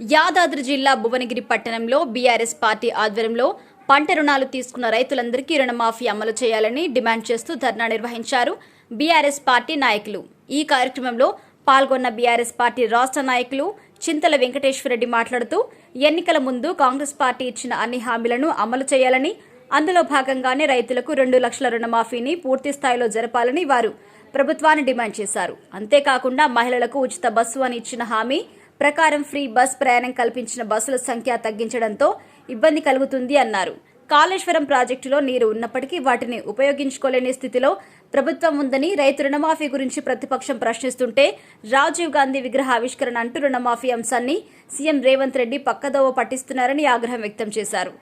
యాదాద్రి జిల్లా భువనగిరి పట్టణంలో BRS party ఆధ్వర్యంలో పంట రుణాలు తీసుకున్న రైతులందరికీ రుణమాఫీ అమలు చేయాలని డిమాండ్ చేస్తూ ధర్నా నిర్వహించారు బీఆర్ఎస్ పార్టీ నాయకులు. ఈ కార్యక్రమంలో పాల్గొన్న బీఆర్ఎస్ పార్టీ రాష్ట్ర నాయకులు చింతల వెంకటేశ్వరరెడ్డి మాట్లాడుతూ ఎన్నికల ముందు కాంగ్రెస్ పార్టీ ఇచ్చిన అన్ని హామీలను అమలు చేయాలని అందులో భాగంగానే రైతులకు రెండు లక్షల రుణమాఫీని పూర్తి స్థాయిలో జరపాలని వారు ప్రభుత్వాన్ని డిమాండ్ చేశారు. అంతేకాకుండా మహిళలకు ఉచిత బస్సు అని ఇచ్చిన హామీ ప్రకారం ఫ్రీ బస్ ప్రయాణం కల్పించిన బస్సుల సంఖ్య తగ్గించడంతో ఇబ్బంది కలుగుతుంది అన్నారు. కాళేశ్వరం ప్రాజెక్టులో నీరు ఉన్నప్పటికీ వాటిని ఉపయోగించుకోలేని స్థితిలో ప్రభుత్వం ఉందని రైతు రుణమాఫీ గురించి ప్రతిపక్షం ప్రశ్నిస్తుంటే రాజీవ్ గాంధీ విగ్రహ ఆవిష్కరణ అంటూ రుణమాఫీ అంశాన్ని సీఎం రేవంత్ రెడ్డి పక్కదోవ పట్టిస్తున్నారని ఆగ్రహం వ్యక్తం చేశారు.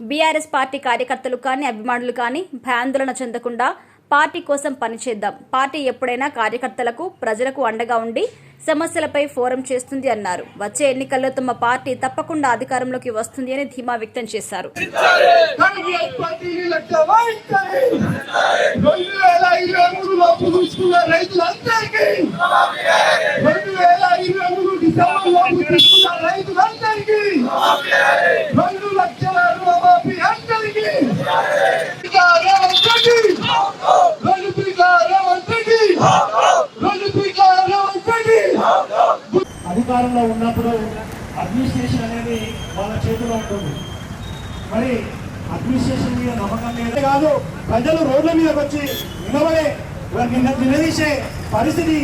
బీఆర్ఎస్ పార్టీ కార్యకర్తలు కానీ అభిమానులు కానీ భయాందోళన చెందకుండా పార్టీ కోసం పనిచేద్దాం. పార్టీ ఎప్పుడైనా కార్యకర్తలకు ప్రజలకు అండగా ఉండి సమస్యలపై ఫోరం చేస్తుంది అన్నారు. వచ్చే ఎన్నికల్లో తమ పార్టీ తప్పకుండా అధికారంలోకి వస్తుంది అని ధీమా వ్యక్తం చేశారు కాంగ్రెస్ పార్టీని లెక్క వాయించాలి. రెండు వేల ఇరవై మూడులో పుదుచుకున్న రైతులందరికీ రెండు వేల ఇరవై మూడు డిసెంబర్లో పుదుచుకున్న రైతులందరికీ రెండు లక్షల రుణమాఫీ అందరికీ రేవంత్ రెడ్డి రెండు పీకా రేవంత్ రెడ్డి రెండు పీకా రేవంత్ రెడ్డి అధికారంలో ఉన్నప్పుడు అడ్మినిస్ట్రేషన్ అనేది వాళ్ళ చేతిలో ఉంటుంది. మరి అడ్మినిస్ట్రేషన్ మీద నమ్మకం లేదే కాదు ప్రజలు రోడ్ల మీదకి వచ్చి నిలబడే నిన్న నిలదీసే పరిస్థితి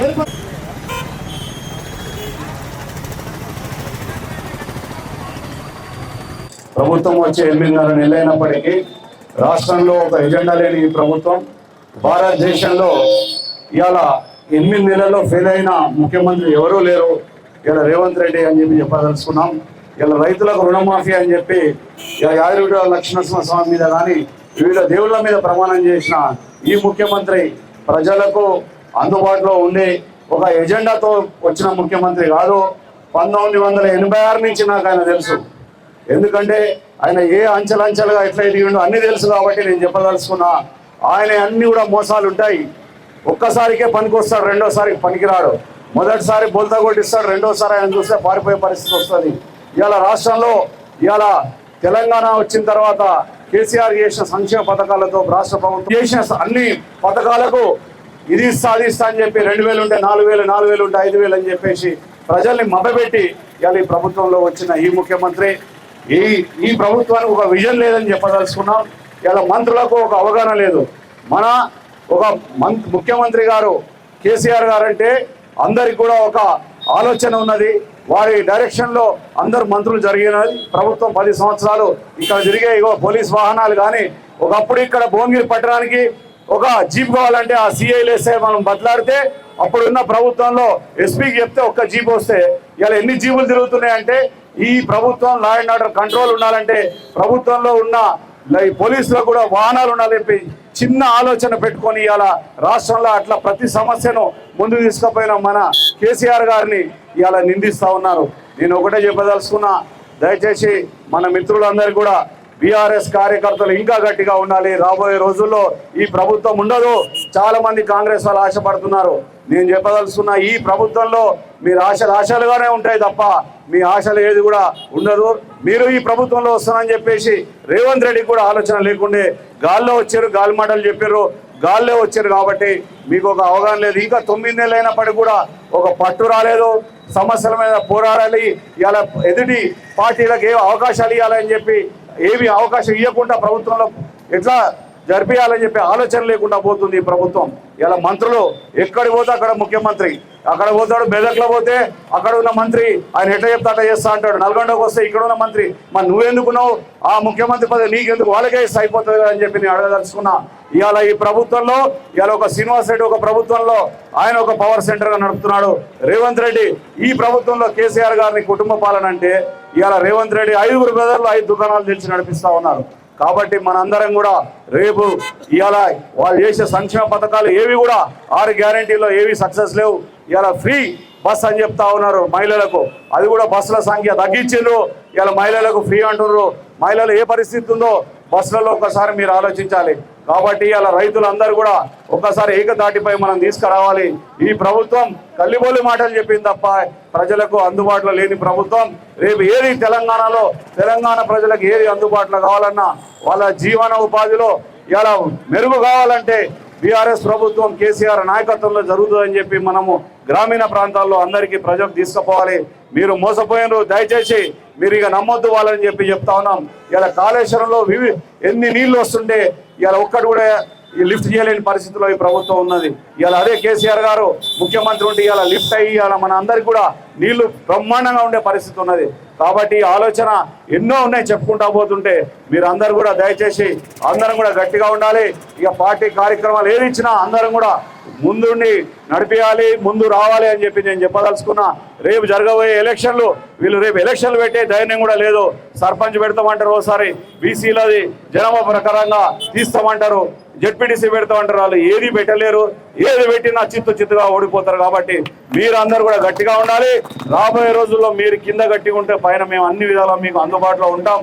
ఏర్పడి ప్రభుత్వం వచ్చే ఎనిమిదిన్నర నెలైనప్పటికీ రాష్ట్రంలో ఒక ఎజెండా లేని ఈ ప్రభుత్వం భారతదేశంలో ఇవాళ ఎనిమిది నెలల్లో ఫెయిల్ అయిన ముఖ్యమంత్రి ఎవరూ లేరు. ఇలా రేవంత్ రెడ్డి అని చెప్పి చెప్పదలుచుకున్నాం. ఇలా రైతులకు రుణమాఫీ అని చెప్పి ఇలా యాదగిరి లక్ష్మణ స్వామి మీద కానీ వివిధ దేవుళ్ళ మీద ప్రమాణం చేసిన ఈ ముఖ్యమంత్రి ప్రజలకు అందుబాటులో ఉండే ఒక ఎజెండాతో వచ్చిన ముఖ్యమంత్రి కాదు. పంతొమ్మిది వందల ఎనభై ఆరు నుంచి నాకు ఆయన తెలుసు. ఎందుకంటే ఆయన ఏ అంచెలంచెలుగా ఎట్లా ఎదిగిండో అన్ని తెలుసు కాబట్టి నేను చెప్పదలుచుకున్నా. ఆయన అన్ని కూడా మోసాలు ఉంటాయి. ఒక్కసారికే పనికొస్తాడు రెండోసారికి పనికిరాడు. మొదటిసారి బోల్తా కొట్టిస్తాడు రెండోసారి ఆయన చూస్తే పారిపోయే పరిస్థితి వస్తుంది. ఇవాళ రాష్ట్రంలో ఇవాళ తెలంగాణ వచ్చిన తర్వాత కేసీఆర్ చేసిన సంక్షేమ పథకాలతో రాష్ట్ర ప్రభుత్వం చేసిన అన్ని పథకాలకు ఇది సాధిస్తా అని చెప్పి రెండు వేలు ఉంటే నాలుగు వేలు నాలుగు వేలు ఉంటే ఐదు వేలు అని చెప్పేసి ప్రజల్ని మభ్యపెట్టి ఇవాళ ఈ ప్రభుత్వంలో వచ్చిన ఈ ముఖ్యమంత్రి ఈ ఈ ప్రభుత్వానికి ఒక విజన్ లేదని చెప్పదలుచుకున్నాం. ఇలా మంత్రులకు ఒక అవగాహన లేదు. మన ఒక మంత్ ముఖ్యమంత్రి గారు కేసీఆర్ గారు అంటే అందరికి కూడా ఒక ఆలోచన ఉన్నది. వారి డైరెక్షన్లో అందరు మంత్రులు జరిగినది. ప్రభుత్వం పది సంవత్సరాలు ఇక్కడ జరిగే ఇగో పోలీస్ వాహనాలు కానీ ఒకప్పుడు ఇక్కడ భువనగిరి పట్టడానికి ఒక జీప్ కావాలంటే ఆ సిఐలు వేస్తే మనం బదలాడితే అప్పుడున్న ప్రభుత్వంలో ఎస్పీకి చెప్తే ఒక్క జీప్ వస్తే ఇలా ఎన్ని జీపులు తిరుగుతున్నాయంటే ఈ ప్రభుత్వం లా అండ్ ఆర్డర్ కంట్రోల్ ఉండాలంటే ప్రభుత్వంలో ఉన్న ఈ పోలీసులో కూడా వాహనాలు ఉండాలని చిన్న ఆలోచన పెట్టుకొని ఇవాళ రాష్ట్రంలో అట్లా ప్రతి సమస్యను ముందు తీసుకుపోయిన మన కేసీఆర్ గారిని ఇవాళ నిందిస్తా ఉన్నారు. నేను ఒకటే చెప్పదలుచుకున్నా దయచేసి మన మిత్రులందరూ కూడా బీఆర్ఎస్ కార్యకర్తలు ఇంకా గట్టిగా ఉండాలి. రాబోయే రోజుల్లో ఈ ప్రభుత్వం ఉండదు. చాలా మంది కాంగ్రెస్ వాళ్ళు ఆశపడుతున్నారు. నేను చెప్పదలుచుకున్న ఈ ప్రభుత్వంలో మీరు ఆశలు ఆశలుగానే ఉంటాయి తప్ప మీ ఆశలు ఏది కూడా ఉండదు. మీరు ఈ ప్రభుత్వంలో వస్తానని చెప్పేసి రేవంత్ రెడ్డి కూడా ఆలోచన లేకుండే గాల్లో వచ్చారు గాలి మాటలు చెప్పారు. గాల్లో వచ్చారు కాబట్టి మీకు ఒక అవగాహన లేదు. ఇంకా తొమ్మిది నెలలు అయినప్పటికీ కూడా ఒక పట్టు రాలేదు. సమస్యల మీద పోరాడాలి. ఇలా ఎదుటి పార్టీలకు ఏ అవకాశాలు ఇవ్వాలని చెప్పి ఏమి అవకాశం ఇవ్వకుండా ప్రభుత్వంలో ఎట్లా జరిపించాలని చెప్పి ఆలోచన లేకుండా పోతుంది ఈ ప్రభుత్వం. ఇలా మంత్రులు ఎక్కడికి పోతే అక్కడ ముఖ్యమంత్రి అక్కడ పోతాడు మెదక్లో పోతే అక్కడ ఉన్న మంత్రి ఆయన ఎట్లా చెప్తా అట్లా చేస్తా అంటాడు. నల్గొండకు వస్తే ఇక్కడ ఉన్న మంత్రి మరి నువ్వెందుకున్నావు? ఆ ముఖ్యమంత్రి పదవి నీకెందుకు? వాళ్ళకే ఇస్తే అయిపోతుంది అని చెప్పి నేను అడగదలుచుకున్నా. ఇవాళ ఈ ప్రభుత్వంలో ఇవాళ ఒక శ్రీనివాస్ రెడ్డి ఒక ప్రభుత్వంలో ఆయన ఒక పవర్ సెంటర్గా నడుపుతున్నాడు. రేవంత్ రెడ్డి ఈ ప్రభుత్వంలో కేసీఆర్ గారిని కుటుంబ పాలన అంటే ఇవాళ రేవంత్ రెడ్డి ఐదుగురు బ్రదర్లు ఐదు దుకాణాలు తెలిసి నడిపిస్తా ఉన్నారు. కాబట్టి మనందరం కూడా రేపు ఇవాళ వాళ్ళు చేసే సంక్షేమ పథకాలు ఏవి కూడా ఆరు గ్యారంటీలో ఏవి సక్సెస్ లేవు. ఇలా ఫ్రీ బస్ అని చెప్తా ఉన్నారు మహిళలకు. అది కూడా బస్సుల సంఖ్య తగ్గించిండ్రు. ఇలా మహిళలకు ఫ్రీ అంటున్నారు. మహిళలు ఏ పరిస్థితి ఉందో బస్సులలో ఒకసారి మీరు ఆలోచించాలి. కాబట్టి ఇలా రైతులందరూ కూడా ఒక్కసారి ఏకతాటిపై మనం తీసుకురావాలి. ఈ ప్రభుత్వం కల్లిబోలి మాటలు చెప్పింది తప్ప ప్రజలకు అందుబాటులో లేని ప్రభుత్వం. రేపు ఏది తెలంగాణలో తెలంగాణ ప్రజలకు ఏది అందుబాటులో కావాలన్నా వాళ్ళ జీవన ఉపాధిలో ఇలా మెరుగు కావాలంటే బీఆర్ఎస్ ప్రభుత్వం కేసీఆర్ నాయకత్వంలో జరుగుతుందని చెప్పి మనము గ్రామీణ ప్రాంతాల్లో అందరికీ ప్రజలకు తీసుకుపోవాలి. మీరు మోసపోయినరు దయచేసి మీరు ఇక నమ్మొద్దు వాళ్ళని చెప్పి చెప్తా ఉన్నాం. ఇలా కాళేశ్వరంలో వివి ఎన్ని నీళ్ళు వస్తుండే ఇలా ఒక్కటి కూడా ఈ లిఫ్ట్ చేయలేని పరిస్థితిలో ఈ ప్రభుత్వం ఉన్నది. ఇలా అదే కేసీఆర్ గారు ముఖ్యమంత్రి ఉంటే ఇలా లిఫ్ట్ అయ్యి ఇలా మన అందరికి కూడా నీళ్ళు బ్రహ్మాండంగా ఉండే పరిస్థితి ఉన్నది. కాబట్టి ఆలోచన ఎన్నో ఉన్నాయి చెప్పుకుంటా పోతుంటే మీరు అందరు కూడా దయచేసి అందరం కూడా గట్టిగా ఉండాలి. ఇక పార్టీ కార్యక్రమాలు ఏది ఇచ్చినా అందరం కూడా ముందుండి నడిపించాలి ముందు రావాలి అని చెప్పి నేను చెప్పదలుచుకున్నా. రేపు జరగబోయే ఎలక్షన్లు వీళ్ళు రేపు ఎలక్షన్లు పెట్టే ధైర్యం కూడా లేదు. సర్పంచ్ పెడతామంటారు ఓసారి బీసీలది జనాభా ప్రకారంగా తీస్తామంటారు జడ్పీటీసీ పెడతామంటారు వాళ్ళు ఏది పెట్టలేరు. ఏది పెట్టినా చిత్తు చిత్తుగా ఓడిపోతారు కాబట్టి మీరందరూ కూడా గట్టిగా ఉండాలి. రాబోయే రోజుల్లో మీరు కింద గట్టిగా ఉంటే పైన మేము అన్ని విధాలా మీకు అందుబాటులో ఉంటాం.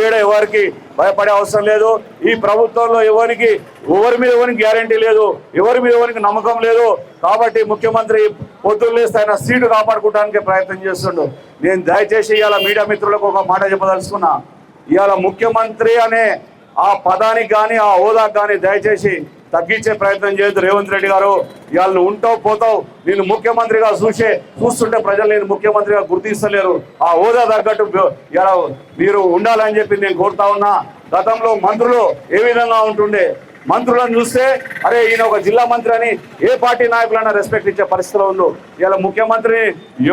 ఏడ ఎవరికి భయపడే అవసరం లేదు. ఈ ప్రభుత్వంలో ఎవరికి ఎవరి మీద ఎవరికి గ్యారంటీ లేదు ఎవరి మీద ఎవరికి నమ్మకం లేదు. కాబట్టి ముఖ్యమంత్రి పొద్దున్న లేస్తే ఆయన సీటు కాపాడుకోవడానికి ప్రయత్నం చేస్తుండు. నేను దయచేసి ఇవాళ మీడియా మిత్రులకు ఒక మాట చెప్పదలుచుకున్నా. ఇవాళ ముఖ్యమంత్రి అనే ఆ పదానికి కానీ ఆ హోదాకి కానీ దయచేసి తగ్గించే ప్రయత్నం చేయొద్దు. రేవంత్ రెడ్డి గారు ఇవాళ నువ్వు ఉంటావు పోతావు. నేను ముఖ్యమంత్రిగా చూసే చూస్తుంటే ప్రజలు నేను ముఖ్యమంత్రిగా గుర్తిస్తలేరు. ఆ హోదా తగ్గట్టు ఇలా మీరు ఉండాలని చెప్పి నేను కోరుతా ఉన్నా. గతంలో మంత్రులు ఏ విధంగా ఉంటుండే? మంత్రులను చూస్తే అరే ఈయన ఒక జిల్లా మంత్రి అని ఏ పార్టీ నాయకులైనా రెస్పెక్ట్ ఇచ్చే పరిస్థితిలో ఉందో ఇలా ముఖ్యమంత్రి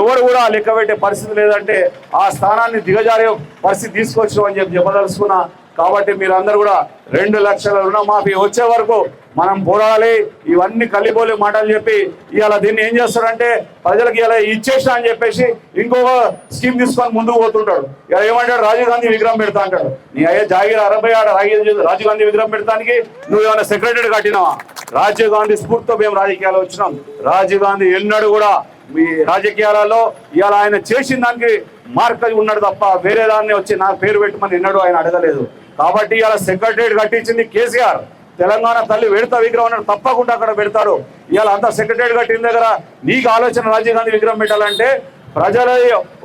ఎవరు కూడా లెక్క పెట్టే పరిస్థితి లేదంటే ఆ స్థానాన్ని దిగజారే పరిస్థితి తీసుకొచ్చు అని చెప్పి చెప్పదలుచుకున్నా. కాబట్టి మీరందరూ కూడా రెండు లక్షల రుణమాఫీ వచ్చే వరకు మనం పోరాడాలి. ఇవన్నీ కల్లిపోలే మాటలు చెప్పి ఇవాళ దీన్ని ఏం చేస్తాడంటే ప్రజలకు ఇలా ఇచ్చేసిన అని చెప్పేసి ఇంకొక స్కీమ్ తీసుకొని ముందుకు పోతుంటాడు. ఇలా ఏమంటాడు? రాజీవ్ గాంధీ విగ్రహం పెడతా అంటాడు. నీ అయ్యే జాగిర్ అరవై ఆడ రాజీవ్ రాజీవ్ గాంధీ విగ్రహం పెడతానికి నువ్వు ఏమైనా సెక్రటరీ కట్టినావా? రాజీవ్ గాంధీ స్ఫూర్తితో మేము రాజకీయాలు వచ్చినాం. రాజీవ్ గాంధీ ఎన్నడూ కూడా మీ రాజకీయాలలో ఇవాళ ఆయన చేసిన దానికి మార్క్ అయి ఉన్నాడు తప్ప వేరే దాన్ని వచ్చి నాకు పేరు పెట్టమని ఎన్నడూ ఆయన అడగలేదు. కాబట్టి ఇవాళ సెక్రటరీ కట్టించింది కేసీఆర్. తెలంగాణ తల్లి పెడతా విగ్రహం అన్నాడు తప్పకుండా అక్కడ పెడతాడు. ఇవాళ అంతా సెక్రటరేట్ కట్టిన దగ్గర నీకు ఆలోచన రాజీవ్ గాంధీ విగ్రహం పెట్టాలంటే ప్రజల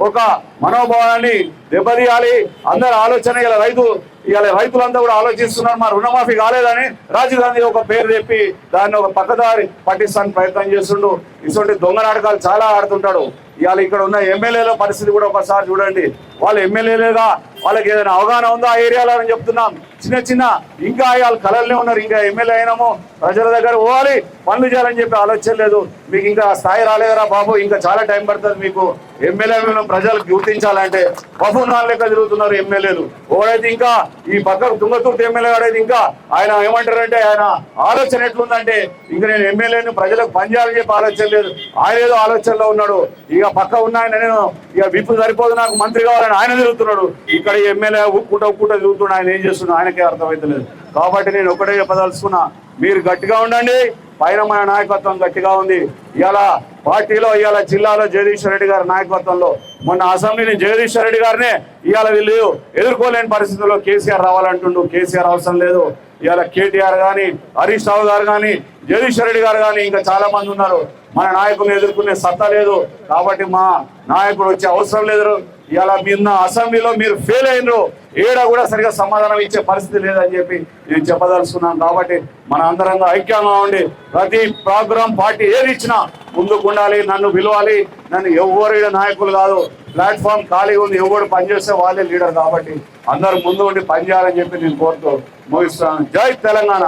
ఒక మనోభావాన్ని దెబ్బతీయాలి. అందరి ఆలోచన ఇలా రైతు ఇలా రైతులంతా కూడా ఆలోచిస్తున్నారు. మా రుణమాఫీ కాలేదని రాజీవ్ గాంధీ ఒక పేరు చెప్పి దాన్ని ఒక పక్కదారి పట్టిస్తానికి ప్రయత్నం చేస్తుండు. ఇటువంటి దొంగ నాటకాలు చాలా ఆడుతుంటాడు. ఇవాళ ఇక్కడ ఉన్న ఎమ్మెల్యేల పరిస్థితి కూడా ఒకసారి చూడండి. వాళ్ళు ఎమ్మెల్యేలుగా వాళ్ళకి ఏదైనా అవగాహన ఉందా ఆ ఏరియాలో అని చెప్తున్నాం. చిన్న చిన్న ఇంకా వాళ్ళు కలర్లే ఉన్నారు. ఇంకా ఎమ్మెల్యే అయినాము. ప్రజల దగ్గర పోవాలి. పనులు చేయాలని చెప్పి ఆలోచన లేదు. మీకు ఇంకా స్థాయి రాలేదురా బాబు. ఇంకా చాలా టైం పడుతుంది మీకు. ఎమ్మెల్యే ప్రజలకు గుర్తించాలంటే బహునాలు లెక్క తిరుగుతున్నారు ఎమ్మెల్యేలు. ఓడైతే ఇంకా ఈ పక్క తుంగతుర్తి ఎమ్మెల్యే వాడైతే ఇంకా ఆయన ఏమంటారంటే ఆయన ఆలోచన ఎట్లుందంటే ఇంకా నేను ఎమ్మెల్యేని ప్రజలకు పనిచేయాలని చెప్పి ఆలోచన లేదు. ఆయన ఏదో ఆలోచనలో ఉన్నాడు. ఇక పక్క ఉన్న ఆయన నేను ఇక విప్పు సరిపోదు నాకు మంత్రి కావాలని ఆయన తిరుగుతున్నాడు. ఇక్కడ ఎమ్మెల్యే ఉక్కుంట ఉక్కుంట తిరుగుతున్నాడు ఆయన ఏం చేస్తున్నాడు ఆయనకే అర్థమవుతలేదు కాబట్టి నేను ఒకటే చెప్పదలుచుకున్నా మీరు గట్టిగా ఉండండి పైన మన నాయకత్వం గట్టిగా ఉంది. ఇవాళ పార్టీలో ఇవాళ జిల్లాలో జగదీశ్వర రెడ్డి గారి నాయకత్వంలో మొన్న అసెంబ్లీని జగదీశ్వర రెడ్డి గారినే ఇవాళ వీళ్ళు ఎదుర్కోలేని పరిస్థితుల్లో కేసీఆర్ రావాలంటుండు. కేసీఆర్ అవసరం లేదు. ఇవాళ కేటీఆర్ కానీ హరీష్ రావు గారు కానీ జగదీష్ రెడ్డి గారు కానీ ఇంకా చాలా మంది ఉన్నారు. మన నాయకులు ఎదుర్కొనే సత్తా లేదు. కాబట్టి మా నాయకుడు వచ్చే అవసరం లేదు. ఇలా నిన్న అసెంబ్లీలో మీరు ఫెయిల్ అయినరు. ఏడా కూడా సరిగా సమాధానం ఇచ్చే పరిస్థితి లేదని చెప్పి నేను చెప్పదలుచుకున్నాను. కాబట్టి మన అందరంగా ఐక్యంగా ఉండి ప్రతి ప్రోగ్రాం పార్టీ ఏది ఇచ్చినా ముందుకు ఉండాలి నన్ను పిలవాలి. నన్ను ఎవరు నాయకులు కాదు. ప్లాట్ఫామ్ ఖాళీగా ఉంది. ఎవరు పనిచేస్తే వాళ్ళే లీడర్ కాబట్టి అందరూ ముందు ఉండి పనిచేయాలని చెప్పి నేను కోరుతూ ముగిస్తున్నాను. జై తెలంగాణ.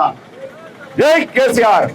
జై కేసీఆర్